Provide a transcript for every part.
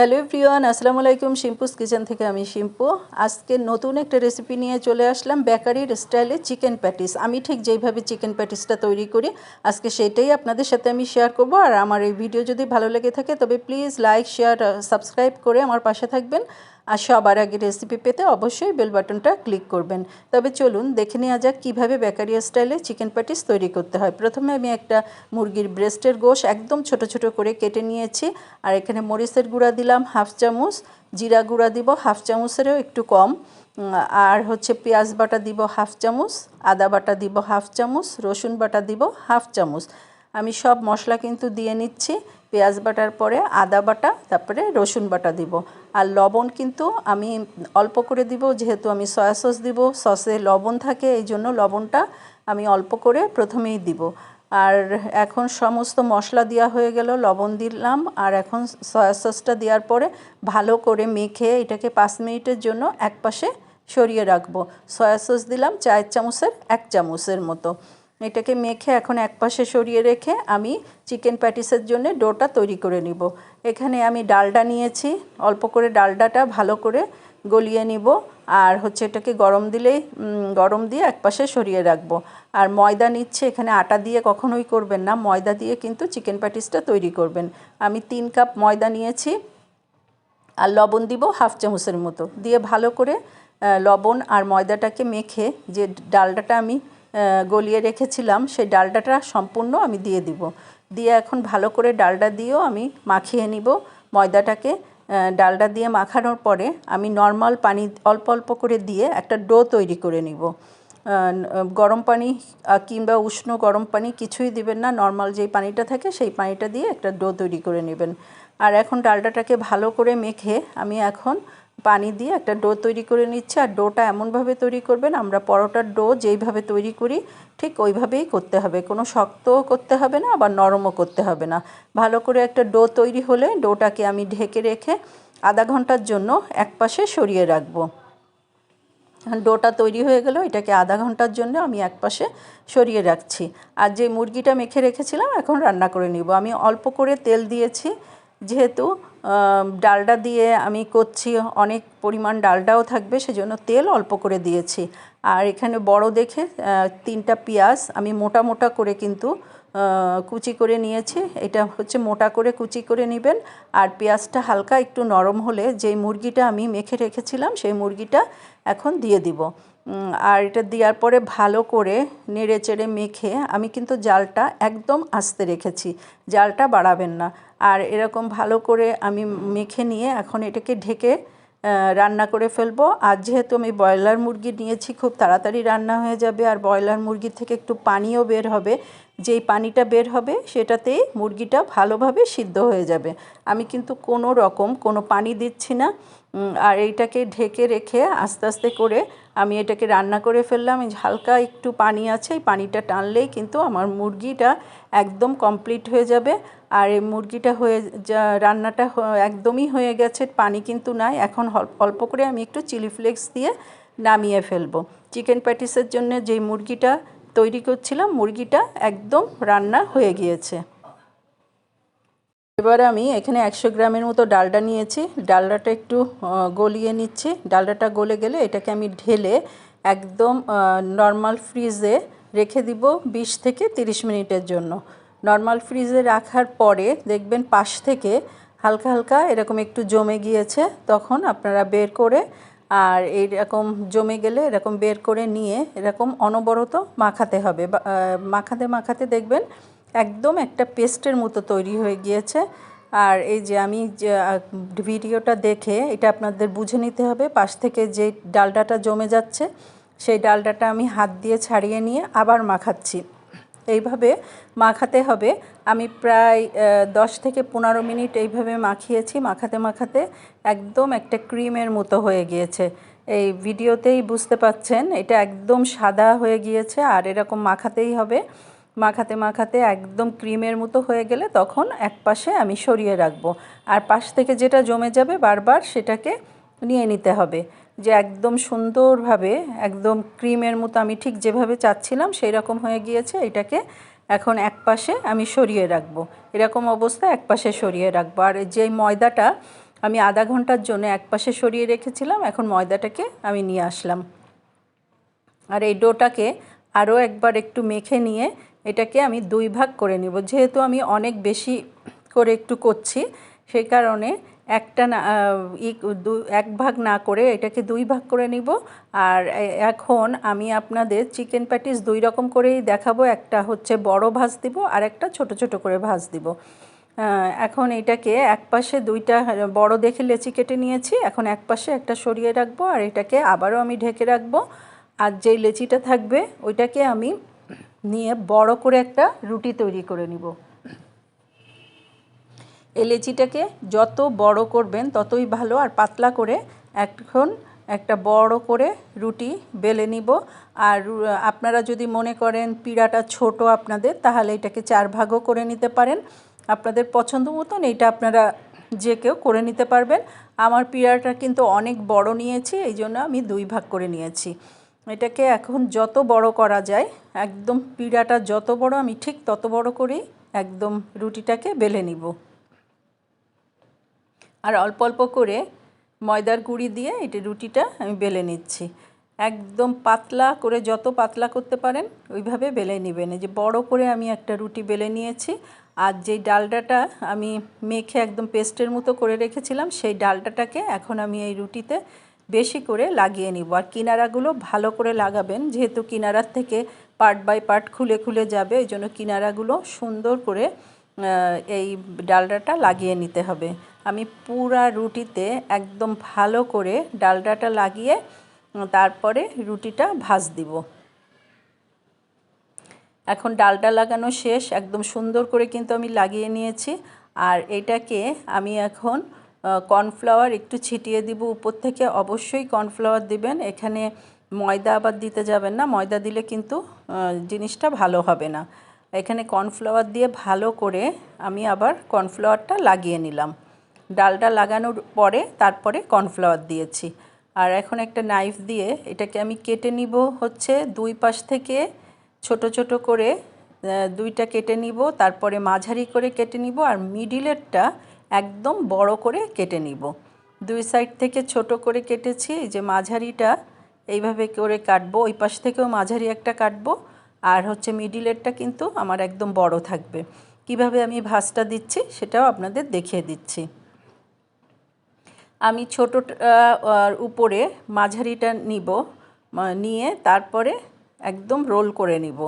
Hello Priyan আসসালামু আলাইকুম। শিম্পুস kitchen থেকে আমি শিম্পু। আজকে নতুন একটা রেসিপি নিয়ে চলে আসলাম বেকারির স্টাইলে চিকেন প্যাটিস। আমি ঠিক যেইভাবে চিকেন প্যাটিসটা তৈরি করি, আজকে সেটাই আপনাদের সাথে আমি শেয়ার করব। আর আমার এই ভিডিও যদি ভালো লেগে থাকে, তবে প্লিজ লাইক শেয়ার সাবস্ক্রাইব করে আমার পাশে থাকবেন। আর সবার আগে রেসিপি পেতে অবশ্যই বেল বাটনটা ক্লিক করবেন। তবে চলুন দেখে নেওয়া যাক কীভাবে বেকারি স্টাইলে চিকেন প্যাটিস তৈরি করতে হয়। প্রথমে আমি একটা মুরগির ব্রেস্টের গোশ একদম ছোট ছোট করে কেটে নিয়েছি। আর এখানে মরিচের গুঁড়া দিলাম, হাফ চামচ। জিরা গুঁড়া দিব, হাফ চামচেরও একটু কম। আর হচ্ছে পেঁয়াজ বাটা দিব, হাফ চামচ। আদা বাটা দিব, হাফ চামচ। রসুন বাটা দিব, হাফ চামচ। আমি সব মশলা কিন্তু দিয়ে নিচ্ছি, পেঁয়াজ বাটার পরে আদা বাটা, তারপরে রসুন বাটা দিব। আর লবণ কিন্তু আমি অল্প করে দিব, যেহেতু আমি সয়া সস দিব, সসে লবণ থাকে, এই জন্য লবণটা আমি অল্প করে প্রথমেই দিব। আর এখন সমস্ত মশলা দেওয়া হয়ে গেল, লবণ দিলাম, আর এখন সয়া সসটা দেওয়ার পরে ভালো করে মেখে এটাকে পাঁচ মিনিটের জন্য এক পাশে সরিয়ে রাখব। সয়া সস দিলাম চায়ের চামচের এক চামচের মতো। এটাকে মেখে এখন এক পাশে সরিয়ে রেখে আমি চিকেন প্যাটিসের জন্য ডোটা তৈরি করে নিব। এখানে আমি ডালডা নিয়েছি। অল্প করে ডালডাটা ভালো করে গলিয়ে নিব আর হচ্ছে এটাকে গরম দিলেই গরম দিয়ে এক পাশে সরিয়ে রাখব। আর ময়দা নিচ্ছে, এখানে আটা দিয়ে কখনোই করবেন না। ময়দা দিয়ে কিন্তু চিকেন প্যাটিসটা তৈরি করবেন। আমি তিন কাপ ময়দা নিয়েছি আর লবণ দিব হাফ চামচের মতো। দিয়ে ভালো করে লবণ আর ময়দাটাকে মেখে যে ডালডাটা আমি গলিয়ে রেখেছিলাম, সেই ডালডাটা সম্পূর্ণ আমি দিয়ে দিব। দিয়ে এখন ভালো করে ডালডা দিয়েও আমি মাখিয়ে নিব। ময়দাটাকে ডালডা দিয়ে মাখানোর পরে আমি নর্মাল পানি অল্প অল্প করে দিয়ে একটা ডো তৈরি করে নিব। গরম পানি কিংবা উষ্ণ গরম পানি কিছুই দিবেন না। নর্মাল যেই পানিটা থাকে সেই পানিটা দিয়ে একটা ডো তৈরি করে নেবেন। আর এখন ডালটাটাকে ভালো করে মেখে আমি এখন পানি দিয়ে একটা ডো তৈরি করে নিচ্ছি। আর ডোটা এমনভাবে তৈরি করবেন, আমরা পরোটার ডো যেইভাবে তৈরি করি, ঠিক ওইভাবেই করতে হবে। কোনো শক্তও করতে হবে না, আবার নরমও করতে হবে না। ভালো করে একটা ডো তৈরি হলে ডোটাকে আমি ঢেকে রেখে আধা ঘণ্টার জন্য এক পাশে সরিয়ে রাখব। ডোটা তৈরি হয়ে গেল, এটাকে আধা ঘণ্টার জন্য আমি এক পাশে সরিয়ে রাখছি। আর যে মুরগিটা মেখে রেখেছিলাম, এখন রান্না করে নিব। আমি অল্প করে তেল দিয়েছি যেহেতু ডালডা দিয়ে আমি করছি অনেক পরিমাণ ডালডাও থাকবে, সেজন্য তেল অল্প করে দিয়েছি। আর এখানে বড় দেখে তিনটা পেঁয়াজ আমি মোটা মোটা করে কিন্তু কুচি করে নিয়েছি। এটা হচ্ছে মোটা করে কুচি করে নেবেন। আর পেঁয়াজটা হালকা একটু নরম হলে যেই মুরগিটা আমি মেখে রেখেছিলাম, সেই মুরগিটা এখন দিয়ে দিব। আর এটা দেওয়ার পরে ভালো করে নেড়ে চেড়ে মেখে আমি কিন্তু জালটা একদম আস্তে রেখেছি। জালটা বাড়াবেন না। আর এরকম ভালো করে আমি মেখে নিয়ে এখন এটাকে ঢেকে রান্না করে ফেলব। আর যেহেতু আমি ব্রয়লার মুরগি নিয়েছি, খুব তাড়াতাড়ি রান্না হয়ে যাবে। আর ব্রয়লার মুরগির থেকে একটু পানিও বের হবে। যেই পানিটা বের হবে, সেটাতেই মুরগিটা ভালোভাবে সিদ্ধ হয়ে যাবে। আমি কিন্তু কোনো রকম কোনো পানি দিচ্ছি না। আর এইটাকে ঢেকে রেখে আস্তে আস্তে করে আমি এটাকে রান্না করে ফেললাম হালকা একটু পানি আছে, এই পানিটা টানলেই কিন্তু আমার মুরগিটা একদম কমপ্লিট হয়ে যাবে। আর এই মুরগিটা হয়ে যা, রান্নাটা একদমই হয়ে গেছে, পানি কিন্তু নাই। এখন অল্প করে আমি একটু চিলি ফ্লেক্স দিয়ে নামিয়ে ফেলব। চিকেন প্যাটিসের জন্য যেই মুরগিটা তৈরি করছিলাম, মুরগিটা একদম রান্না হয়ে গিয়েছে। এবার আমি এখানে একশো গ্রামের মতো ডালটা নিয়েছি। ডালডাটা একটু গলিয়ে নিচ্ছি। ডালডাটা গলে গেলে এটাকে আমি ঢেলে একদম নর্মাল ফ্রিজে রেখে দিব বিশ থেকে তিরিশ মিনিটের জন্য। নর্মাল ফ্রিজে রাখার পরে দেখবেন পাশ থেকে হালকা হালকা এরকম একটু জমে গিয়েছে, তখন আপনারা বের করে আর এইরকম জমে গেলে এরকম বের করে নিয়ে এরকম অনবরত মাখাতে হবে। মাখাতে মাখাতে দেখবেন একদম একটা পেস্টের মতো তৈরি হয়ে গিয়েছে। আর এই যে আমি ভিডিওটা দেখে এটা আপনাদের বুঝে নিতে হবে, পাশ থেকে যে ডালডাটা জমে যাচ্ছে, সেই ডালডাটা আমি হাত দিয়ে ছাড়িয়ে নিয়ে আবার মাখাচ্ছি। এইভাবে মাখাতে হবে। আমি প্রায় দশ থেকে পনেরো মিনিট এইভাবে মাখিয়েছি, মাখাতে মাখাতে একদম একটা ক্রিমের মতো হয়ে গিয়েছে। এই ভিডিওতেই বুঝতে পাচ্ছেন, এটা একদম সাদা হয়ে গিয়েছে, আর এরকম মাখাতেই হবে। মাখাতে মাখাতে একদম ক্রিমের মতো হয়ে গেলে তখন এক পাশে আমি সরিয়ে রাখব। আর পাশ থেকে যেটা জমে যাবে বারবার সেটাকে নিয়ে নিতে হবে। যে একদম সুন্দরভাবে, একদম ক্রিমের মতো আমি ঠিক যেভাবে চাচ্ছিলাম সেই রকম হয়ে গিয়েছে, এটাকে এখন এক পাশে আমি সরিয়ে রাখব। এরকম অবস্থা এক পাশে সরিয়ে রাখব। আর যেই ময়দাটা আমি আধা ঘণ্টার জন্য এক পাশে সরিয়ে রেখেছিলাম, এখন ময়দাটাকে আমি নিয়ে আসলাম। আর এই ডোটাকে আরও একবার একটু মেখে নিয়ে এটাকে আমি দুই ভাগ করে নিব। যেহেতু আমি অনেক বেশি করে একটু করছি, সেই কারণে একটা না এক ভাগ না করে এটাকে দুই ভাগ করে নিব। আর এখন আমি আপনাদের চিকেন প্যাটিস দুই রকম করেই দেখাবো। একটা হচ্ছে বড় ভাজ দিব, আর একটা ছোট ছোট করে ভাজ দিব। এখন এটাকে এক পাশে দুইটা, বড় দেখে লেচি কেটে নিয়েছি। এখন এক পাশে একটা সরিয়ে রাখব, আর এটাকে আবারও আমি ঢেকে রাখব। আর যেই লেচিটা থাকবে, ওইটাকে আমি নিয়ে বড় করে একটা রুটি তৈরি করে নিব। এই লেচিটাকে যত বড় করবেন ততই ভালো আর পাতলা করে এখন একটা বড় করে রুটি বেলে নিব। আর আপনারা যদি মনে করেন পিড়াটা ছোট আপনাদের, তাহলে এটাকে চার ভাগও করে নিতে পারেন। আপনাদের পছন্দ মতন এইটা আপনারা যে কেউ করে নিতে পারবেন। আমার পিড়াটা কিন্তু অনেক বড় নিয়েছি এই জন্য আমি দুই ভাগ করে নিয়েছি। এটাকে এখন যত বড় করা যায়, একদম পিড়াটা যত বড়, আমি ঠিক তত বড় করেই একদম রুটিটাকে বেলে নিব। আর অল্প অল্প করে ময়দার গুঁড়ি দিয়ে এটা রুটিটা আমি বেলে নিচ্ছি। একদম পাতলা করে যত পাতলা করতে পারেন, ওইভাবে বেলে নেবেন। যে বড় করে আমি একটা রুটি বেলে নিয়েছি, আর যেই ডালডাটা আমি মেখে একদম পেস্টের মতো করে রেখেছিলাম, সেই ডালডাটাকে এখন আমি এই রুটিতে বেশি করে লাগিয়ে নিব। আর কিনারাগুলো ভালো করে লাগাবেন, যেহেতু কিনারার থেকে পার্ট বাই পার্ট খুলে খুলে যাবে ওই জন্য কিনারাগুলো সুন্দর করে এই ডালডাটা লাগিয়ে নিতে হবে। আমি পুরা রুটিতে একদম ভালো করে ডালডাটা লাগিয়ে, তারপরে রুটিটা ভাজ দিব। এখন ডালটা লাগানো শেষ, একদম সুন্দর করে কিন্তু আমি লাগিয়ে নিয়েছি। আর এটাকে আমি এখন কর্নফ্লাওয়ার একটু ছিটিয়ে দিব উপর থেকে। অবশ্যই কর্নফ্লাওয়ার দিবেন। এখানে ময়দা আবার দিতে যাবেন না। ময়দা দিলে কিন্তু জিনিসটা ভালো হবে না। এখানে কর্নফ্লাওয়ার দিয়ে ভালো করে আমি আবার কর্নফ্লাওয়ারটা লাগিয়ে নিলাম। ডালটা লাগানোর পরে তারপরে কর্নফ্লাওয়ার দিয়েছি। আর এখন একটা নাইফ দিয়ে এটাকে আমি কেটে নিব হচ্ছে দুই পাশ থেকে ছোট ছোট করে দুইটা কেটে নিব, তারপরে মাঝারি করে কেটে নিব। আর মিডিলেরটা একদম বড় করে কেটে নিব। দুই সাইড থেকে ছোট করে কেটেছি যে মাঝারিটা এইভাবে করে কাটবো, ওই পাশ থেকেও মাঝারি একটা কাটবো, আর হচ্ছে মিডিলেরটা কিন্তু আমার একদম বড় থাকবে। কীভাবে আমি ভাজটা দিচ্ছি সেটাও আপনাদের দেখিয়ে দিচ্ছি। আমি ছোটোটার উপরে মাঝারিটা নিব নিয়ে তারপরে একদম রোল করে নিব।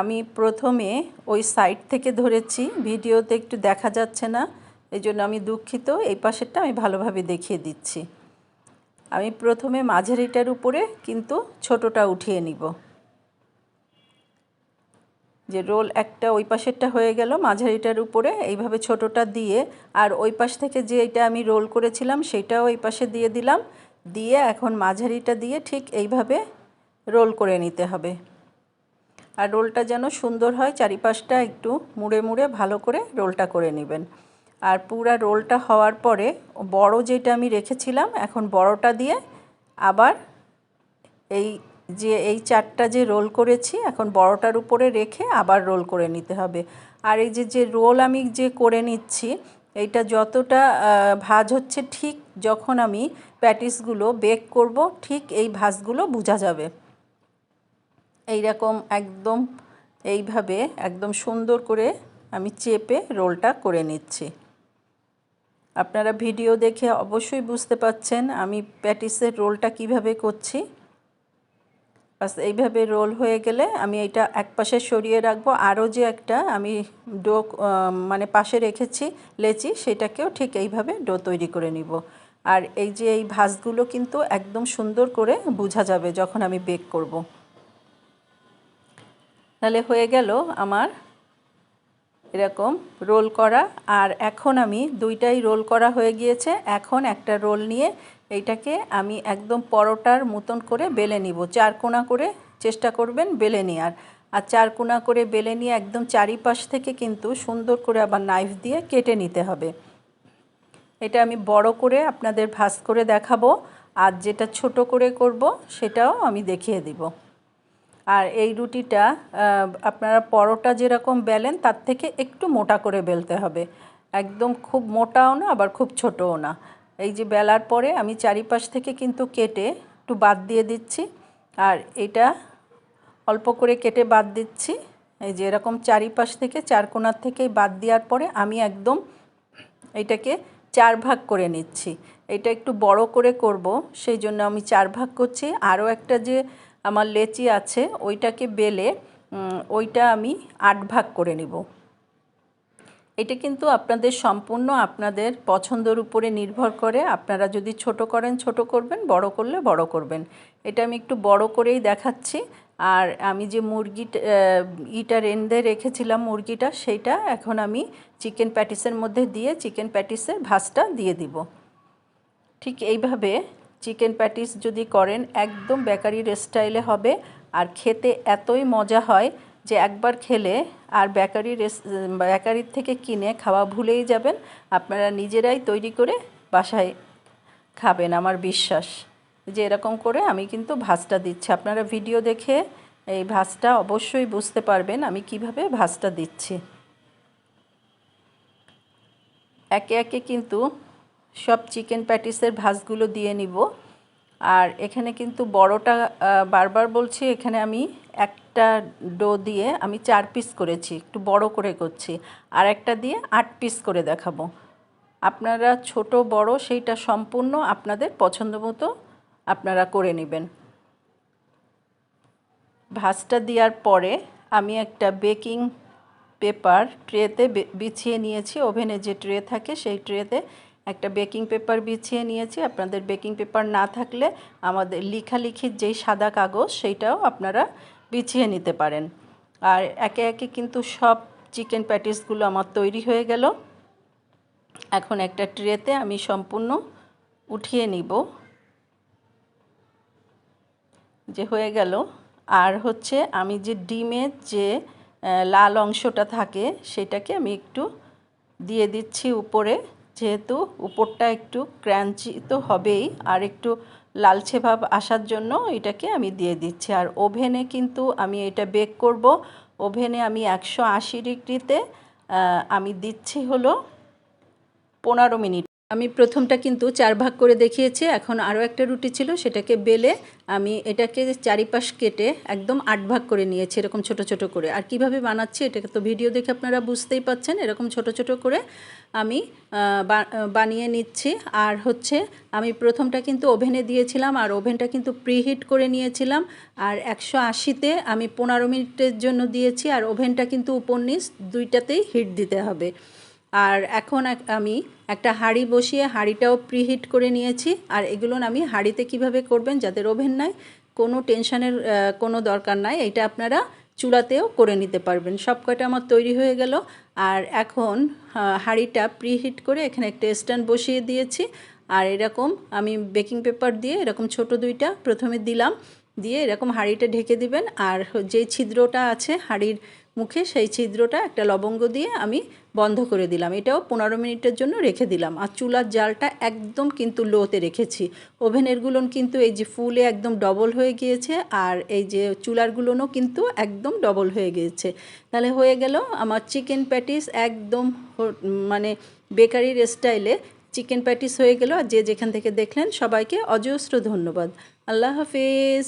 আমি প্রথমে ওই সাইড থেকে ধরেছি, ভিডিওতে একটু দেখা যাচ্ছে না এই জন্য আমি দুঃখিত, এই পাশেরটা আমি ভালোভাবে দেখিয়ে দিচ্ছি। আমি প্রথমে মাঝারিটার উপরে কিন্তু ছোটোটা উঠিয়ে নিব। যে রোল একটা ওই পাশেরটা হয়ে গেল মাঝারিটার উপরে, এইভাবে ছোটোটা দিয়ে, আর ওই পাশ থেকে যে এটা আমি রোল করেছিলাম সেটাও ওই পাশে দিয়ে দিলাম, দিয়ে এখন মাঝারিটা দিয়ে ঠিক এইভাবে রোল করে নিতে হবে। আর রোলটা যেন সুন্দর হয়, চারিপাশটা একটু মুড়ে মুড়ে ভালো করে রোলটা করে নেবেন। আর পুরা রোলটা হওয়ার পরে বড় যেটা আমি রেখেছিলাম, এখন বড়টা দিয়ে আবার এই যে, এই চারটা যে রোল করেছি, এখন বড়টার উপরে রেখে আবার রোল করে নিতে হবে। আর এই যে যে রোল আমি যে করে নিচ্ছি, এইটা যতটা ভাজ হচ্ছে ঠিক যখন আমি প্যাটিসগুলো বেক করব, ঠিক এই ভাজগুলো বোঝা যাবে। এই রকম একদম এইভাবে একদম সুন্দর করে আমি চেপে রোলটা করে নিচ্ছি। আপনারা ভিডিও দেখে অবশ্যই বুঝতে পাচ্ছেন আমি প্যাটিসের রোলটা কীভাবে করছি। বাস এইভাবে রোল হয়ে গেলে আমি এটা এক পাশে সরিয়ে রাখব। আরও যে একটা আমি ডো মানে পাশে রেখেছি লেচি, সেটাকেও ঠিক এইভাবে ডো তৈরি করে নিব। আর এই যে এই ভাজগুলো কিন্তু একদম সুন্দর করে বোঝা যাবে যখন আমি বেক করব। তাহলে হয়ে গেল আমার এরকম রোল করা। আর এখন আমি দুইটাই রোল করা হয়ে গিয়েছে। এখন একটা রোল নিয়ে এইটাকে আমি একদম পরোটার মতন করে বেলে নিব। চার কোনা করে চেষ্টা করবেন বেলে নেওয়ার আর চার কোনা করে বেলে নিয়ে একদম চারিপাশ থেকে কিন্তু সুন্দর করে আবার নাইফ দিয়ে কেটে নিতে হবে। এটা আমি বড় করে আপনাদের ভাজ করে দেখাবো। আর যেটা ছোট করে করব, সেটাও আমি দেখিয়ে দিব। আর এই রুটিটা আপনারা পরোটা যেরকম বেলেন, তার থেকে একটু মোটা করে বেলতে হবে। একদম খুব মোটাও না, আবার খুব ছোটও না। এই যে বেলার পরে আমি চারিপাশ থেকে কিন্তু কেটে একটু বাদ দিয়ে দিচ্ছি। আর এটা অল্প করে কেটে বাদ দিচ্ছি। এই যে এরকম চারিপাশ থেকে, চার কোণার থেকেই বাদ দেওয়ার পরে আমি একদম এটাকে চার ভাগ করে নিচ্ছি। এটা একটু বড় করে করব, সেই জন্য আমি চার ভাগ করছি। আরও একটা যে আমার লেচি আছে, ওইটাকে বেলে ওইটা আমি আট ভাগ করে নিব। এটা কিন্তু আপনাদের সম্পূর্ণ আপনাদের পছন্দের উপরে নির্ভর করে। আপনারা যদি ছোট করেন, ছোট করবেন, বড় করলে বড় করবেন। এটা আমি একটু বড় করেই দেখাচ্ছি। আর আমি যে মুরগিটা ইটা রেঁধে রেখেছিলাম মুরগিটা, সেইটা এখন আমি চিকেন প্যাটিসের মধ্যে দিয়ে, চিকেন প্যাটিসের ভাজটা দিয়ে দিব। ঠিক এইভাবে চিকেন প্যাটিস যদি করেন, একদম বেকারির স্টাইলে হবে। আর খেতে এতই মজা হয় যে একবার খেলে আর বেকারি রেস, বেকারির থেকে কিনে খাওয়া ভুলেই যাবেন। আপনারা নিজেরাই তৈরি করে বাসায় খাবেন, আমার বিশ্বাস। যে এরকম করে আমি কিন্তু ভাজটা দিচ্ছি। আপনারা ভিডিও দেখে এই ভাজটা অবশ্যই বুঝতে পারবেন আমি কীভাবে ভাজটা দিচ্ছি। একে একে কিন্তু সব চিকেন প্যাটিসের ভাজগুলো দিয়ে নিব। আর এখানে কিন্তু বড়টা বারবার বলছি, এখানে আমি একটা ডো দিয়ে আমি চার পিস করেছি, একটু বড় করে করছি। আর একটা দিয়ে আট পিস করে দেখাবো। আপনারা ছোট, বড়, সেইটা সম্পূর্ণ আপনাদের পছন্দ মতো আপনারা করে নেবেন। ভাজটা দেওয়ার পরে আমি একটা বেকিং পেপার ট্রেতে বিছিয়ে নিয়েছি। ওভেনে যে ট্রে থাকে, সেই ট্রেতে একটা বেকিং পেপার বিছিয়ে নিয়েছি। আপনাদের বেকিং পেপার না থাকলে আমাদের লেখালেখির যেই সাদা কাগজ, সেইটাও আপনারা বিছিয়ে নিতে পারেন। আর একে একে কিন্তু সব চিকেন প্যাটিসগুলো আমার তৈরি হয়ে গেল। এখন একটা ট্রেতে আমি সম্পূর্ণ উঠিয়ে নিব। যে হয়ে গেল। আর হচ্ছে আমি যে ডিমের যে লাল অংশটা থাকে, সেটাকে আমি একটু দিয়ে দিচ্ছি উপরে। যেহেতু উপরটা একটু ক্রাঞ্চি তো হবেই, আর একটু লালচে ভাব আসার জন্য এটাকে আমি দিয়ে দিচ্ছি। আর ওভেনে কিন্তু আমি এটা বেক করব। ওভেনে আমি একশো আশি ডিগ্রিতে আমি দিচ্ছি হলো পনেরো মিনিট। আমি প্রথমটা কিন্তু চার ভাগ করে দেখিয়েছি, এখন আরও একটা রুটি ছিল, সেটাকে বেলে আমি এটাকে চারিপাশ কেটে একদম আট ভাগ করে নিয়েছি, এরকম ছোট ছোট করে। আর কীভাবে বানাচ্ছি এটাকে তো ভিডিও দেখে আপনারা বুঝতেই পাচ্ছেন, এরকম ছোট ছোট করে আমি বানিয়ে নিচ্ছি। আর হচ্ছে আমি প্রথমটা কিন্তু ওভেনে দিয়েছিলাম, আর ওভেনটা কিন্তু প্রিহিট করে নিয়েছিলাম, আর একশো আশিতে আমি পনেরো মিনিটের জন্য দিয়েছি, আর ওভেনটা কিন্তু উপর নিচ দুইটাতেই হিট দিতে হবে। আর এখন আমি একটা হাঁড়ি বসিয়ে হাঁড়িটাও প্রিহিট করে নিয়েছি। আর এগুলো আমি হাঁড়িতে কীভাবে করবেন যাদের ওভেন নাই, কোনো টেনশনের কোনো দরকার নাই, এটা আপনারা চুলাতেও করে নিতে পারবেন। সব কয়টা আমার তৈরি হয়ে গেল। আর এখন হাঁড়িটা প্রিহিট করে এখানে একটা স্ট্যান্ড বসিয়ে দিয়েছি। আর এরকম আমি বেকিং পেপার দিয়ে এরকম ছোট দুইটা প্রথমে দিলাম। দিয়ে এরকম হাঁড়িটা ঢেকে দিবেন। আর যে ছিদ্রটা আছে হাঁড়ির মুখে সেই ছিদ্রটা একটা লবঙ্গ দিয়ে আমি বন্ধ করে দিলাম। এটাও পনেরো মিনিটের জন্য রেখে দিলাম। আর চুলার জালটা একদম কিন্তু লোতে রেখেছি। ওভেনেরগুলো কিন্তু এই যে ফুলে একদম ডবল হয়ে গিয়েছে আর এই যে চুলারগুলোনও কিন্তু একদম ডবল হয়ে গিয়েছে। তাহলে হয়ে গেল আমার চিকেন প্যাটিস একদম মানে বেকারির স্টাইলে চিকেন প্যাটিস হয়ে গেল। আর যে যেখান থেকে দেখলেন সবাইকে অজস্র ধন্যবাদ। আল্লাহ হাফিজ।